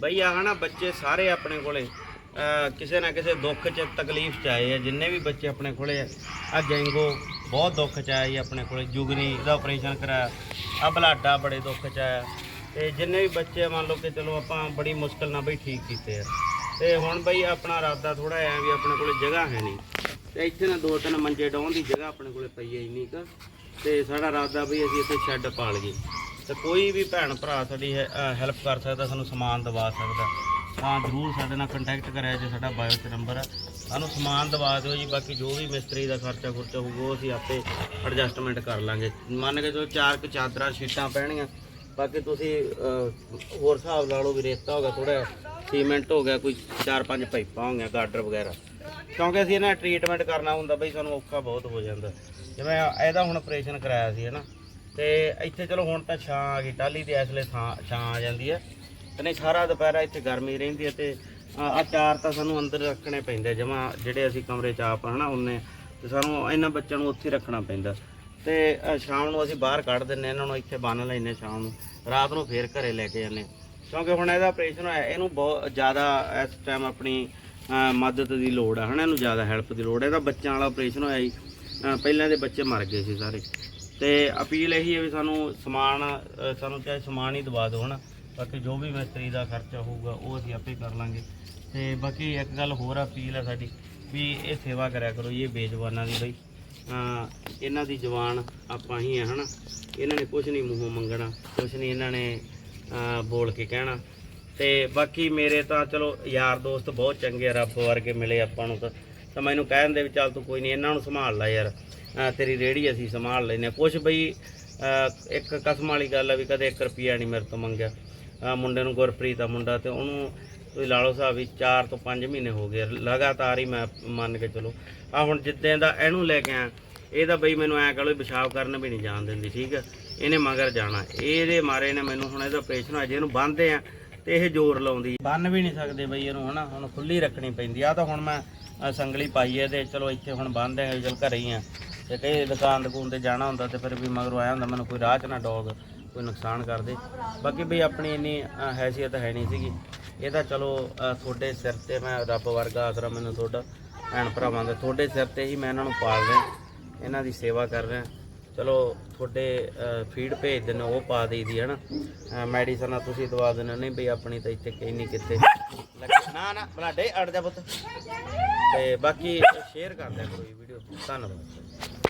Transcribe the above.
ਬਈ ਆਹ ਨਾ ਬੱਚੇ ਸਾਰੇ ਆਪਣੇ ਕੋਲੇ ਕਿਸੇ ਨਾ ਕਿਸੇ ਦੁੱਖ 'ਚ, ਤਕਲੀਫ 'ਚ ਆਏ ਆ, ਜਿੰਨੇ ਵੀ ਬੱਚੇ ਆਪਣੇ ਕੋਲੇ ਆ। ਆਹ ਗੈਂਗੋ ਬਹੁਤ ਦੁੱਖ 'ਚ ਆਇਆ ਜੀ ਆਪਣੇ ਕੋਲੇ, ਜੁਗਨੀ ਦਾ ਆਪਰੇਸ਼ਨ ਕਰਾਇਆ ਆ ਬਲਾਡਾ ਬੜੇ ਦੁੱਖ 'ਚ ਆਇਆ। ਤੇ ਜਿੰਨੇ ਵੀ ਬੱਚੇ ਮੰਨ ਲਓ ਕਿ ਚਲੋ ਆਪਾਂ ਬੜੀ ਮੁਸ਼ਕਲ ਨਾਲ ਬਈ ਠੀਕ ਕੀਤੇ ਆ। ਤੇ ਹੁਣ ਬਈ ਆਪਣਾ ਇਰਾਦਾ ਥੋੜਾ ਐ ਵੀ ਆਪਣੇ ਕੋਲੇ ਜਗ੍ਹਾ ਹੈ ਨਹੀਂ। ਤੇ ਇੱਥੇ ਨਾ ਦੋ ਤਿੰਨ ਮੰਜੇ ਡਾਉਣ ਦੀ ਜਗ੍ਹਾ ਆਪਣੇ ਕੋਲੇ ਪਈ ਹੈ ਇੰਨੀ ਕੁ। ਤੇ ਸਾਡਾ ਇਰਾਦਾ ਵੀ ਅਸੀਂ ਇੱਥੇ ਸ਼ੈੱਡ ਪਾ ਲਈਏ ਤੇ ਕੋਈ ਵੀ ਭੈਣ ਭਰਾ ਸਾਡੀ ਹੈਲਪ ਕਰ ਸਕਦਾ, ਸਾਨੂੰ ਸਮਾਨ ਦਵਾ ਸਕਦਾ। ਤਾਂ ਜ਼ਰੂਰ ਸਾਡੇ ਨਾਲ ਕੰਟੈਕਟ ਕਰਿਆ ਜੇ ਸਾਡਾ ਬਾਇਓ 'ਤੇ ਨੰਬਰ ਆ। ਸਾਨੂੰ ਸਮਾਨ ਦਵਾ ਦਿਓ ਜੀ, ਬਾਕੀ ਜੋ ਵੀ ਮਿਸਤਰੀ ਦਾ ਖਰਚਾ ਖੁਰਚਾ ਹੋਊਗਾ, ਉਹ ਅਸੀਂ ਆਪੇ ਐਡਜਸਟਮੈਂਟ ਕਰ ਲਾਂਗੇ। ਮੰਨ ਕੇ ਜੋ ਚਾਰ ਕੁ ਚਾਦਰਾਂ, ਸ਼ੀਟਾਂ ਪੈਣਗੀਆਂ। ਬਾਕੀ ਤੁਸੀਂ ਹੋਰ ਹਿਸਾਬ ਲਾ ਲਓ ਵੀ ਰੇਤਾ ਹੋ ਗਿਆ ਥੋੜਾ ਸੀਮੈਂਟ ਹੋ ਗਿਆ, ਕੋਈ ਚਾਰ ਪੰਜ ਪਾਈਪਾਂ ਹੋ ਗਈਆਂ, ਗਾਡਰ ਵਗੈਰਾ। ਕਿਉਂਕਿ ਅਸੀਂ ਇਹਨਾਂ ਟ੍ਰੀਟਮੈਂਟ ਕਰਨਾ ਹੁੰਦਾ ਬਈ, ਸਾਨੂੰ ਔਖਾ ਬਹੁਤ ਹੋ ਜਾਂਦਾ। ਜਿਵੇਂ ਇਹਦਾ ਹੁਣ ਆਪਰੇਸ਼ਨ ਕਰਾਇਆ ਸੀ, ਹਨਾ। ਤੇ ਇੱਥੇ ਚਲੋ ਹੁਣ ਤਾਂ ਛਾਂ ਆ ਗਈ ਟਾਲੀ ਤੇ ਇਸ ਵੇਲੇ ਥਾਂ, ਛਾਂ ਆ ਜਾਂਦੀ ਹੈ। ਤੇ ਨਹੀਂ, ਸਾਰਾ ਦੁਪਹਿਰਾ ਇੱਥੇ ਗਰਮੀ ਰਹਿੰਦੀ ਹੈ ਤੇ ਆ ਚਾਰ ਤਾਂ ਸਾਨੂੰ ਅੰਦਰ ਰੱਖਣੇ ਪੈਂਦੇ, ਜਮਾ ਜਿਹੜੇ ਅਸੀਂ ਕਮਰੇ ਚ ਆਪ, ਹਨਾ ਉਹਨੇ ਤੇ ਸਾਨੂੰ ਇਹਨਾਂ ਬੱਚਿਆਂ ਨੂੰ ਉੱਥੇ ਰੱਖਣਾ ਪੈਂਦਾ। ਤੇ ਸ਼ਾਮ ਨੂੰ ਅਸੀਂ ਬਾਹਰ ਕੱਢ ਦਿੰਨੇ ਇਹਨਾਂ ਨੂੰ ਇੱਥੇ ਬੰਨ ਲੈਨੇ ਸ਼ਾਮ ਨੂੰ। ਰਾਤ ਨੂੰ ਫੇਰ ਘਰੇ ਲੈ ਕੇ ਜਾਂਦੇ ਕਿਉਂਕਿ ਹੁਣ ਇਹਦਾ ਆਪਰੇਸ਼ਨ ਹੋਇਆ, ਇਹਨੂੰ ਬਹੁਤ ਜ਼ਿਆਦਾ ਇਸ ਟਾਈਮ ਆਪਣੀ ਮਦਦ ਦੀ ਲੋੜ ਆ, ਹਨਾ, ਇਹਨੂੰ ਜ਼ਿਆਦਾ ਹੈਲਪ ਦੀ ਲੋੜ ਹੈ ਇਹਦਾ ਬੱਚਿਆਂ ਵਾਲਾ ਆਪਰੇਸ਼ਨ ਹੋਇਆ ਜੀ। ਪਹਿਲਾਂ ਦੇ ਬੱਚੇ ਮਰ ਗਏ ਸੀ ਸਾਰੇ। ਤੇ ਅਪੀਲ ਇਹੀ ਹੈ ਵੀ ਸਾਨੂੰ ਸਮਾਨ ਸਾਨੂੰ ਚਾਹੇ ਸਮਾਨ ਹੀ ਦਵਾ ਦਿਓ ਹਨਾ। ਬਾਕੀ ਜੋ ਵੀ ਮਿਸਤਰੀ ਦਾ ਖਰਚਾ ਹੋਊਗਾ ਉਹ ਅਸੀਂ ਆਪੇ ਕਰ ਲਾਂਗੇ। ਤੇ ਬਾਕੀ ਇੱਕ ਗੱਲ ਹੋਰ ਅਪੀਲ ਹੈ ਸਾਡੀ ਵੀ ਇਹ ਸੇਵਾ ਕਰਿਆ ਕਰੋ ਜੀ, ਇਹ ਬੇਜਵਾਨਾਂ ਦੀ ਬਈ। ਇਹਨਾਂ ਦੀ ਜਵਾਨ ਆਪਾਂ ਹੀ ਹੈ ਹਨਾ। ਇਹਨਾਂ ਨੇ ਕੁਝ ਨਹੀਂ ਮੂੰਹੋਂ ਮੰਗਣਾ ਕੁਝ ਨਹੀਂ ਇਹਨਾਂ ਨੇ ਬੋਲ ਕੇ ਕਹਿਣਾ। ਤੇ ਬਾਕੀ ਮੇਰੇ ਤਾਂ ਚਲੋ ਯਾਰ ਦੋਸਤ ਬਹੁਤ ਚੰਗੇ ਆ ਰੱਬ ਵਰਗੇ ਮਿਲੇ ਆਪਾਂ ਨੂੰ ਤਾਂ। ਤਾਂ ਮੈਨੂੰ ਕਹਿਣ ਦੇ ਵੀ ਚੱਲ ਤੂੰ ਕੋਈ ਨਹੀਂ ਇਹਨਾਂ ਨੂੰ ਸੰਭਾਲ ਲੈ ਯਾਰ। ਤੇਰੀ ਰੇੜੀ ਅਸੀਂ ਸੰਭਾਲ ਲੈਨੇ ਆ ਕੁਛ ਬਈ ਇੱਕ ਕਸਮ ਵਾਲੀ ਗੱਲ ਆ ਵੀ ਕਦੇ 1 ਰੁਪਿਆ ਨਹੀਂ ਮੇਰੇ ਤੋਂ ਮੰਗਿਆ। ਮੁੰਡੇ ਨੂੰ ਗੁਰਪ੍ਰੀਤ ਆ ਮੁੰਡਾ ਤੇ ਉਹਨੂੰ ਤੁਸੀਂ ਲਾ ਲਓ ਸਾਹਿਬ ਵੀ 4 ਤੋਂ 5 ਮਹੀਨੇ ਹੋ ਗਏ ਲਗਾਤਾਰ ਹੀ ਮੈਂ ਮੰਨ ਕੇ ਚਲੋ। ਆ, ਹੁਣ ਜਿੱਦਾਂ ਦਾ ਇਹਨੂੰ ਲੈ ਕੇ ਆਇਆ ਇਹਦਾ ਬਈ ਮੈਨੂੰ ਐ ਕਹੋ ਪਿਸ਼ਾਬ ਕਰਨ ਵੀ ਨਹੀਂ ਜਾਣ ਦਿੰਦੀ, ਠੀਕ ਹੈ ਇਹਨੇ ਮਗਰ ਜਾਣਾ। ਇਹਦੇ ਮਾਰੇ ਨੇ ਮੈਨੂੰ ਹੁਣ ਇਹਦਾ ਆਪਰੇਸ਼ਨ ਹੋਇਆ, ਜੇ ਇਹਨੂੰ ਬੰਨਦੇ ਆ ਤੇ ਇਹ ਜ਼ੋਰ ਲਾਉਂਦੀ। ਬੰਨ ਵੀ ਨਹੀਂ ਸਕਦੇ ਬਈ ਇਹਨੂੰ, ਹਨਾ? ਹੁਣ ਖੁੱਲੀ ਰੱਖਣੀ ਪੈਂਦੀ ਆ। ਤਾਂ ਹੁਣ ਮੈਂ ਸੰਗਲੀ ਪਾਈ ਹੈ ਤੇ ਚਲੋ ਇੱਥੇ ਹੁਣ ਬੰਨਦੇ ਆ, ਚਲ ਘਰੇ ਹੀ ਆ। ਤੇ ਕਈ ਦੁਕਾਨ ਦਕੂਨ ਤੇ ਜਾਣਾ ਹੁੰਦਾ ਤੇ ਫਿਰ ਵੀ ਮਗਰੋਂ ਆਇਆ ਹੁੰਦਾ ਮੈਨੂੰ ਕੋਈ ਰਾਹ 'ਚ ਨਾ ਡੋਗ ਕੋਈ ਨੁਕਸਾਨ ਕਰ ਦੇ। ਬਾਕੀ ਵੀ ਆਪਣੀ ਇੰਨੀ ਅ, ਹੈਸੀਅਤ ਹੈ ਨਹੀਂ ਸੀਗੀ। ਇਹ ਤਾਂ ਚਲੋ ਅ, ਤੁਹਾਡੇ ਸਿਰ ਤੇ ਮੈਂ ਰੱਬ ਵਰਗਾ ਆਸਰਾ ਮੈਨੂੰ ਤੁਹਾਡਾ ਭੈਣ ਭਰਾਵਾਂ ਦਾ ਤੁਹਾਡੇ ਸਿਰ ਤੇ ਹੀ ਮੈਂ ਇਹਨਾਂ ਨੂੰ ਪਾਲ ਰਿਹਾ ਇਹਨਾਂ ਦੀ ਸੇਵਾ ਕਰ ਰਿਹਾ। ਚਲੋ ਤੁਹਾਡੇ ਫੀਡ ਭੇਜ ਦਿੰਦੇ ਉਹ ਪਾ ਦੇਈਦੀ ਹੈ ਨਾ ਮੈਡੀਸਨ ਤੁਸੀਂ ਦਵਾ ਦਿੰਦੇ ਹੋ, ਨਹੀਂ ਬਈ ਆਪਣੀ ਤਾਂ ਇੱਥੇ ਕਈ ਨਹੀਂ ਕਿਤੇ ਲੱਗੇ- ਨਾ ਨਾ ਬਲਾਡੇ ਅੜ ਜਾ ਪੁੱਤ। ਤੇ ਬਾਕੀ ਸ਼ੇਅਰ ਕਰ ਦਿਆ ਕਰੋ ਇਹ ਵੀਡੀਓ ਧੰਨਵਾਦ।